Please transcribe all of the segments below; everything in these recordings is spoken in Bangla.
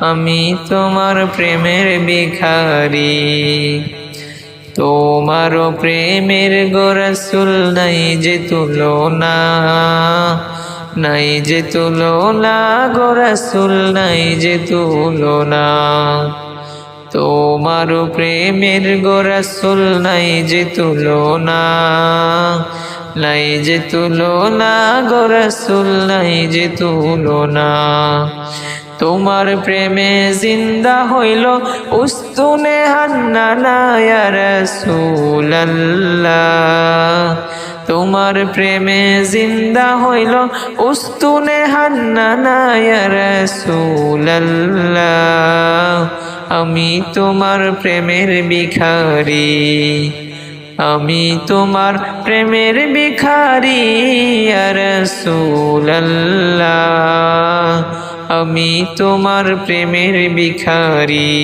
আমি তোমার প্রেমের ভিখারি। তোমার প্রেমের গোরসুল নাই যে তুলনা, নাই যে তুলনা গোরসুল নাই যে তুলনা। তোমার প্রেমের গোরসুল নাই যে তুলনা নাই যে তুলো তুলনা গোরসুল নাই যে তুলনা। তোমার প্রেমে জিন্দা হইল উস্তুনে হান্নানায়ারসুল্লাহ তোমার প্রেমে জিন্দা হইল উস্তুনে হান্নানায়ারসুল্লাহ আমি তোমার প্রেমের ভিখারি। আমি তোমার প্রেমের ভিখারি রসুল্লাহ আমি তোমার প্রেমের ভিখারি।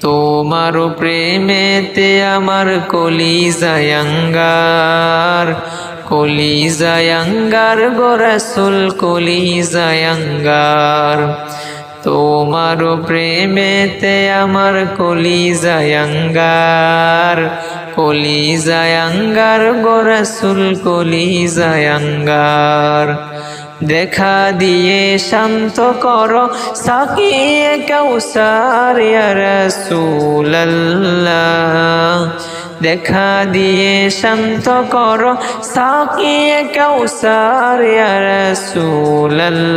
তোমার প্রেমেতে আমার কলি জায়াঙ্গার কলি জায়াঙ্গার গোরসুল কলি জায়াঙ্গার তোমার প্রেমেতে আমার কলি জায়াঙ্গার কলি জায়াঙ্গার গোরসুল কলি জায়াঙ্গার দেখা দিয়ে শান্ত কর সাকিয়ে কৌসার দেখা দিয়ে শান্ত কর সাকিয়ে কৌসার রসুল্লাহ